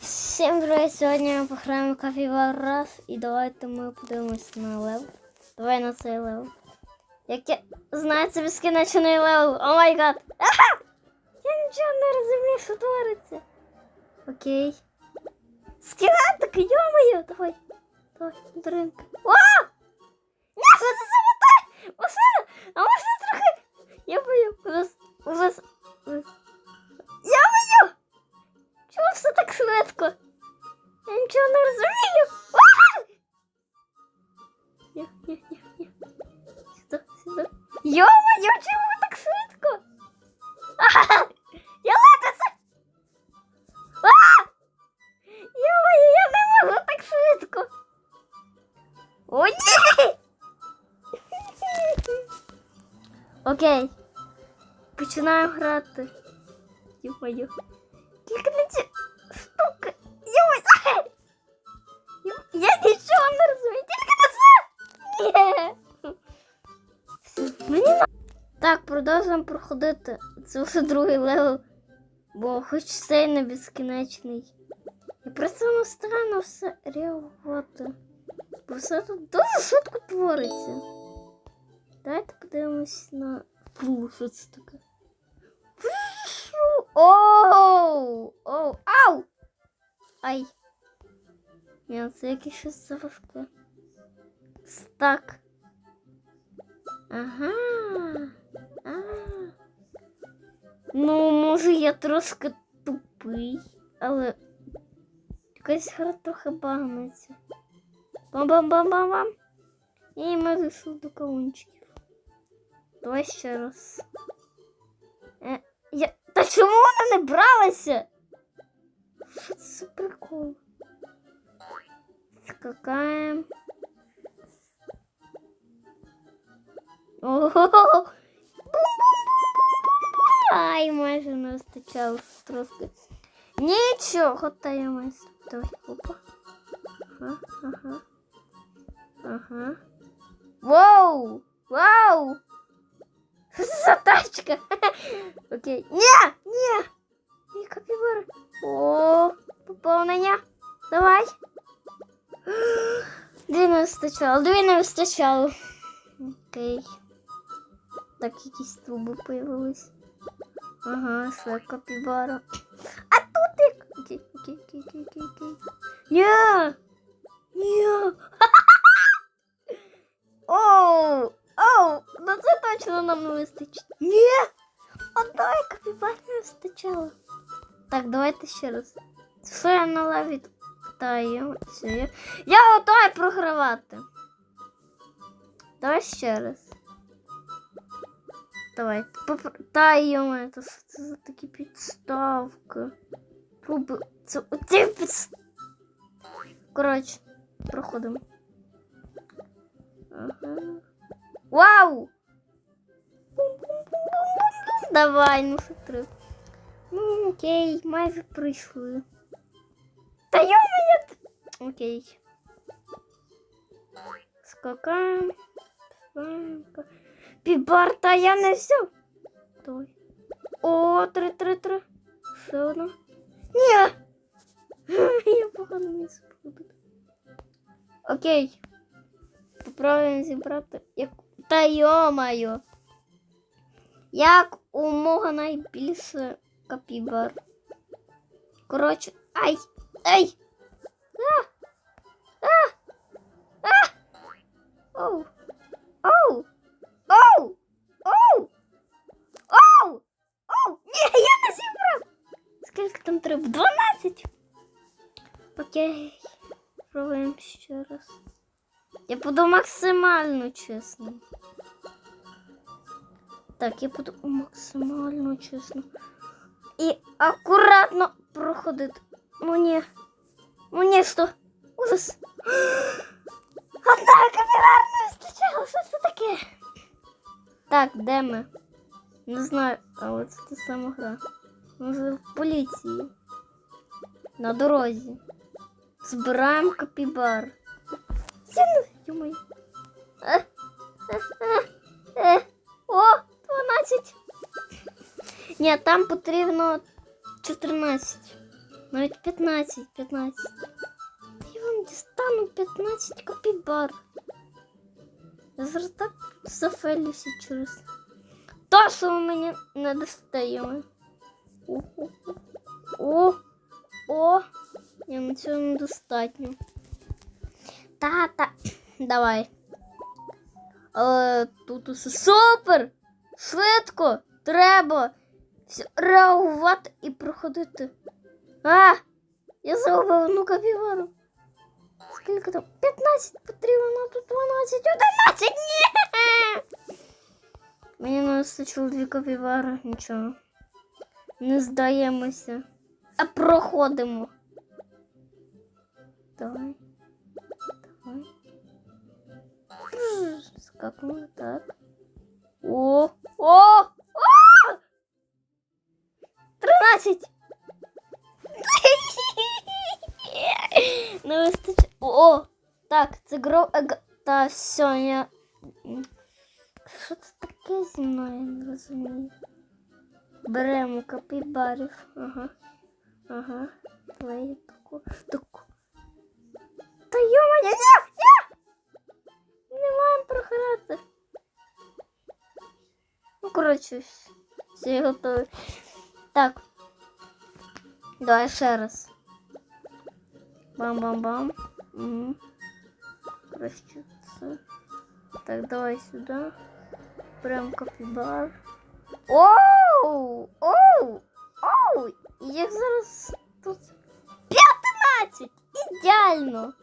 Всім привіт! Сьогодні ми пограємо Капівар раз і давайте ми подивимось на лев. Давай на цей лев. Як я знаю, це безкінечний лев. О май гад! Я нічого не розумію, що твориться. Окей. Скелетик, йо-моє! Давай. Давай, Даринка. О! Ні, що це за? Машина! А можна трохи? Я бою. Ужас. Ужас. Ужас. Я бою! Чому все так швидко? Я нічого не розумію. Ні, ні, ні, ні. Сюди, сюди. Йо-моє, чому так швидко? А! Я летиться! Йо-моє, я не можу так швидко. О, ні! Окей. Починаємо грати. Йо-моє. Так, продовжуємо проходити. Це вже другий левел, бо хоч цей не безкінечний. І просто воно странно все реагувати. Бо все тут дуже швидко твориться. Давайте подивимось на Фу, що це таке. Оу! Оу! Ау! Ай! Ні, це якесь щось заважке. Стак. Ага. Ну, може, я трошки тупий, але якась гра трохи багнеться. Бам-бам-бам-бам-бам. І ми дійшли до кавунчиків. Давай ще раз. Е, я... Та чому вона не бралася? Що це за прикол? Скакаємо. Ого! вистачало трошки. Нічого, та я майже. Давай, опа. Ага, ага. Ага. Вау! Вау! Що це за тачка? Окей. Ні! Ні! Ні, капібар. О, поповнення. Давай. Дві не вистачало, дві не вистачало. Окей. Так, якісь труби появились. Ага, ще капібара. А тут як. Окей, окей, окей, окей, окей, окей. Ні! Ні! Оу! Оу! Ну це точно нам не вистачить. Ні! Отдай капібар не вистачало. Так, давайте ще раз. Що я на лаві я готова програвати. Давай ще раз. Давай. Попр... Та йома, це що це за такі підставки? Пробу... Це оці підставки. Коротше, проходимо. Ага. Вау! Бум-бум-бум-бум-бум. Давай, ну що три. Ну, окей, майже прийшли. Та йо-моє! Окей. Скакаємо. Скакаємо. Пібар, та я не все. Давай. О, три, три, три. Ще одна. Ні! Я погано місце буду. Окей. Попробуємо зібрати. Як... Та йо-моє. Як умога найбільше капібар. Коротше, ай! Ай! А! А! А! Оу! Оу! Оу! Оу! Оу! Оу! Ні, я не зібрав! Скільки там треба? 12? Окей. Пробуємо ще раз. Я буду максимально чесно. Так, я буду максимально чесно. І акуратно проходити. Ну ні. Ну ні, що? Ужас. Одна капілар не вистачало, що це таке? Так, де ми? Не знаю, але це та сама гра. Може в поліції. На дорозі. Збираємо капібар. Йомай. Е, е, е. О, 12. Ні, там потрібно 14. Навіть 15, 15. Я вам дістану 15 копібар. Я зараз так зафелюся через. То, що ви мені не достаємо. О, о, о. Я цього недостатньо. Та-та. Давай. Але тут усе супер! Швидко! Треба реагувати і проходити. А! Я загубив одну капівару. Скільки там? 15 потрібно, ну тут 12, 11! Ні! Мені не вистачило дві капівари, нічого. Не здаємося. А проходимо. Давай. Давай. Бррр, Скакнули, так. О! О! О! 13! Не вистачить. О! Так, це гро. ег- Та все, я. Що це таке зі мною, не розумію. Беремо капібарів. Ага. Ага. Давай я таку. Таку. Та йома, я, я, я! Не маємо програти. Ну, коротше, всі готові. Так. Давай ще раз. Бам-бам-бам. Угу. Коротше, це. Так, давай сюди. Прям копібар. Оу! Оу! Оу! Їх зараз тут 15! Ідеально!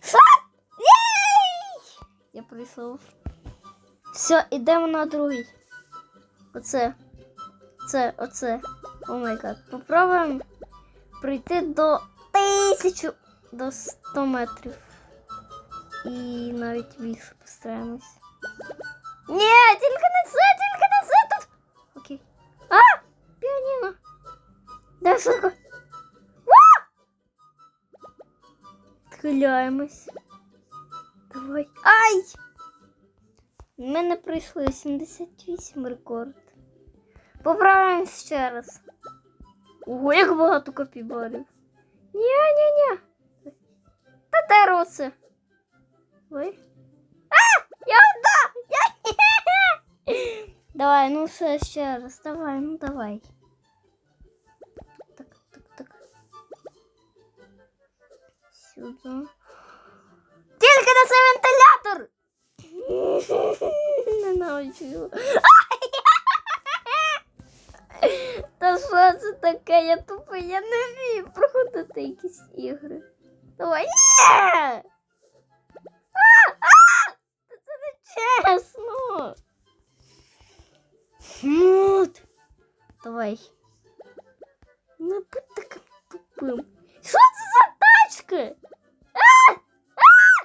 Що? Єй! Я прийшов. Все, ідемо на другий. Оце. Це, оце. О май гад. Попробуємо прийти до тисячу До 100 метрів. І навіть більше постараємось. Ні, тільки не це, тільки не це тут. Окей. А! Піаніно. Дай швидко. А! Схиляємось. Давай. Ай! У мене пройшло 78 рекорд. Поправимо ще раз. Ого, як багато копібарів. Ні, ні, ні. Та. Ой. А! Я одна! Давай, ну все ще раз. Давай, ну давай. Так, так, так. Сюди. Тільки на цей вентилятор! Ненавиджу його. Та що це таке? Я тупо, я не вмію проходити якісь ігри. Давай. Ні! А! А! Та Це не чесно. Мут. Давай. Не будь таким тупим. Що це за тачки? А! А!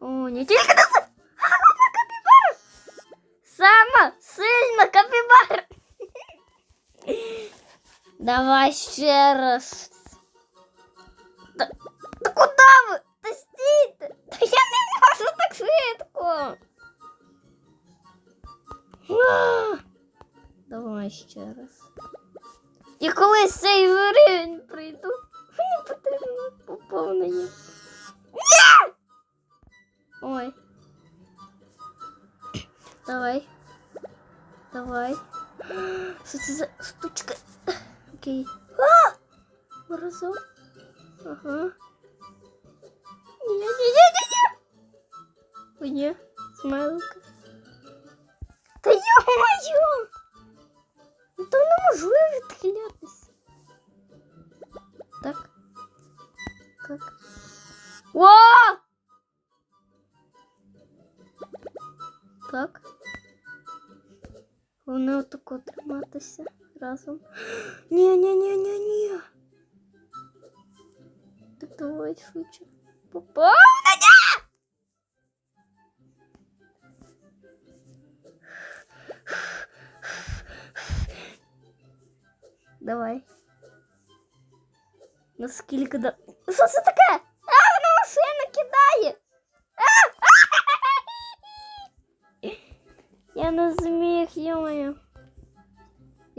А! О, не тільки на це. Сама капібара. Сама сильна капібара. Давай ще раз. Та, та куди ви? Та стійте! Та я не можу так швидко. А! Давай ще раз. І коли з цей рівень прийду, мені потрібно поповнення. Окей. А! Разом. Ага. Ні-ні-ні-ні-ні. Ой, ні. Смайлик. Та йо-моє! Ну там неможливо відхилятися. Так. Так. О! Так. Вони отако триматися разом. Ні, ні, ні, ні, ні. Так давай швидше. Поповнення! Давай. Наскільки да. Що це таке?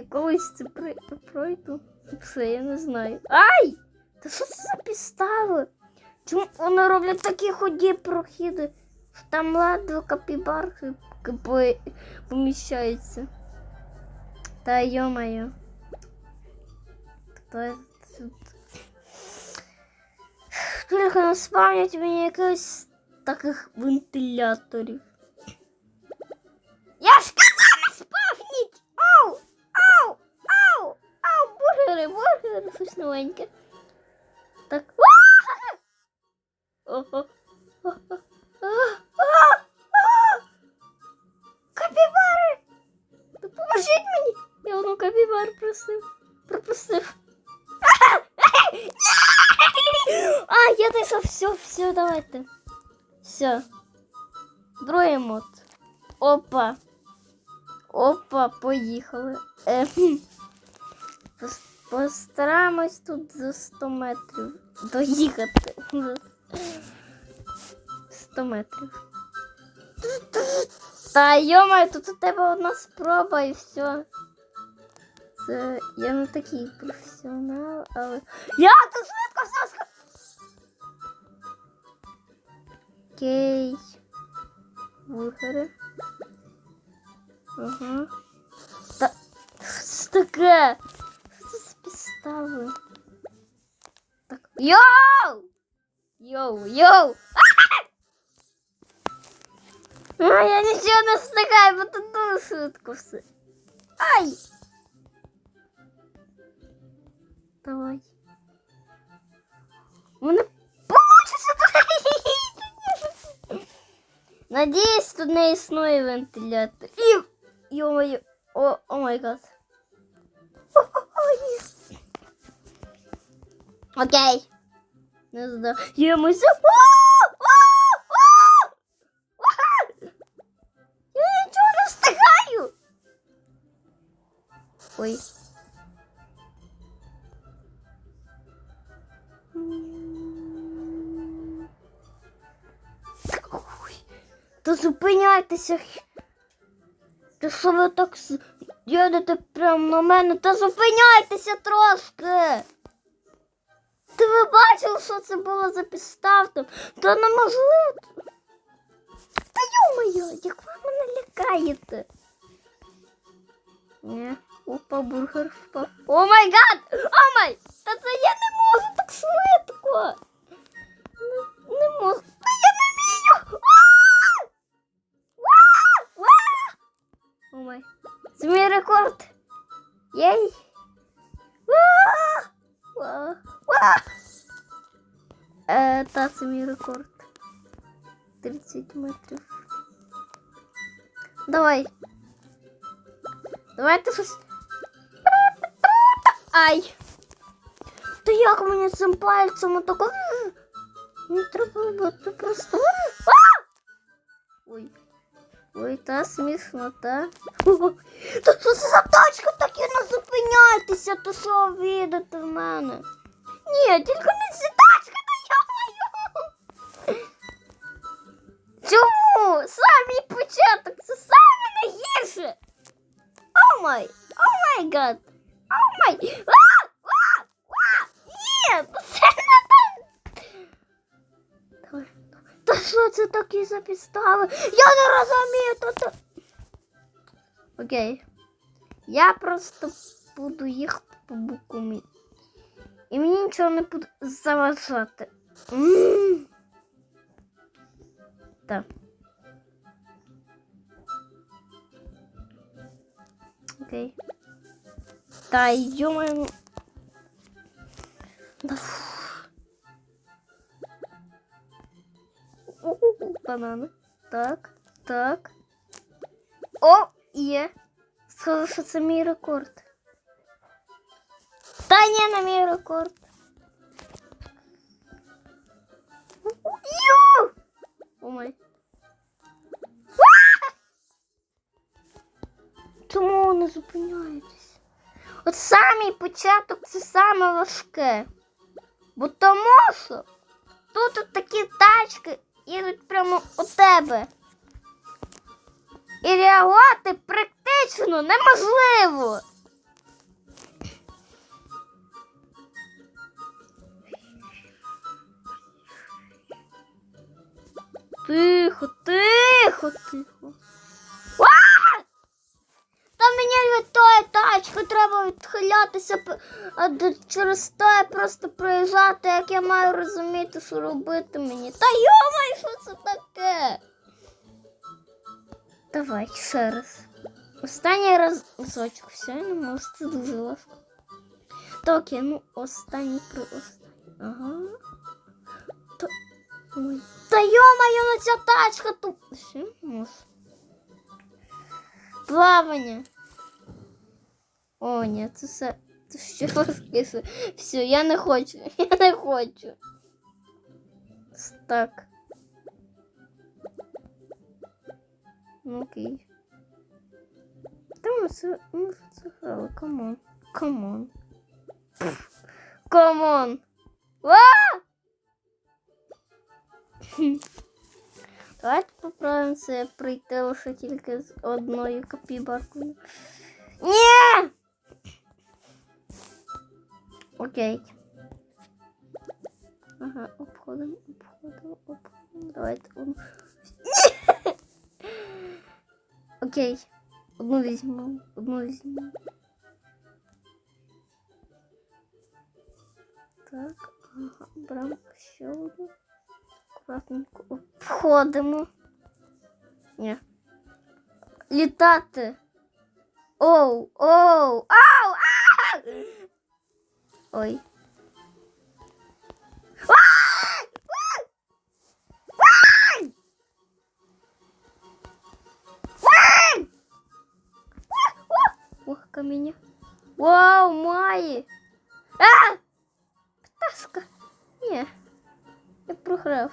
Я колись це при... пройду. Все, я не знаю. Ай! Та що це за підстави? Чому вони роблять такі ході прохіди? що Там ладво капібарки по- поміщаються. Та йо-моє. Хто тут? Тільки не спавнять мені якихось таких вентиляторів. Ау! Бургери, бургери, щось новеньке. Так. Капібари! Допоможіть мені! Я одну капібар просив. Пропустив. А, я дійшов, все, все, давайте. Все. Другий мод. Опа. Опа, поїхали. Е, Постараємось тут за 100 метрів доїхати. За 100 метрів. Та йома, тут у тебе одна спроба і все. Це я не такий професіонал, але. Я тут швидко все. Окей. Бургери. Ага. Та що таке? Що це за підстави? Так. Йоу! Йоу, йоу! А, я нічого не встигаю, бо тут дуже швидко все. Ай! Давай. У мене получиться туди. Надіюсь, тут не існує вентилятор. І... Йо-моє. О, о май гад. Окей. Не знаю. Йому за... Я нічого не встигаю. Ой. Та зупиняйтеся. Та що ви так с- їдете прямо на мене? Та зупиняйтеся трошки. Ви бачили, що це було за підставка? Та неможливо. Та йо-моє, як ви мене лякаєте? Ні, опа, бургер впав. О май гад! О май! Та це я не можу так швидко! Не, не можу. Та я не вмію! О май. Це мій рекорд! Єй! Це мій рекорд. 30 метрів. Давай. Давайте щось. Ай! Та як мені цим пальцем отако? Не треба бути просто. А! Ой. Ой, та смішно, та. Та що це за тачка такі не зупиняйтеся, то що відете в мене? Ні, тільки не ця А! А! А! Ні! ну Це так! Та що такі за? Я не розумію, то це... Окей. Я просто буду їхати по букумі. І мені нічого не буде заважати. Так. Окей. Та йомаю. Да. фу. У-у-у, Банани. Так, так. О, є. Схоже, що це мій рекорд. Та ні, не мій рекорд. Ю! О май. А! Чому ви не зупиняєтесь? От самий початок це саме важке. Бо тому що тут от такі тачки їдуть прямо у тебе. І реагувати практично неможливо. А через те просто проїжджати, як я маю розуміти, що робити мені. Та йомай, що це таке? Давай ще раз. Останній разочок. Все, я не можу, це дуже важко. Та окей, ну останній при останній. Ага. Та... Ой. Та йомаю, ну ця тачка тут. Все, можу. Плавання. О, ні, це все. Це ще. Все, я не хочу. Я не хочу. Так. Ну окей. Та ми це, ми вже. Камон. Камон. Камон. Давайте попробуємо це пройти лише тільки з одною капібаркою. Ні! Окей. Ага, обходимо, обходимо, обходимо. Давайте одну. Окей. Одну візьмемо, одну візьмемо. Так, ага, беремо ще одну. Аккуратненько обходимо. Ні. Літати. Оу, оу, ау, а! Ой. А! А! А! Ох, каміння. Вау, має. А! Пташка. Ні. Я програв.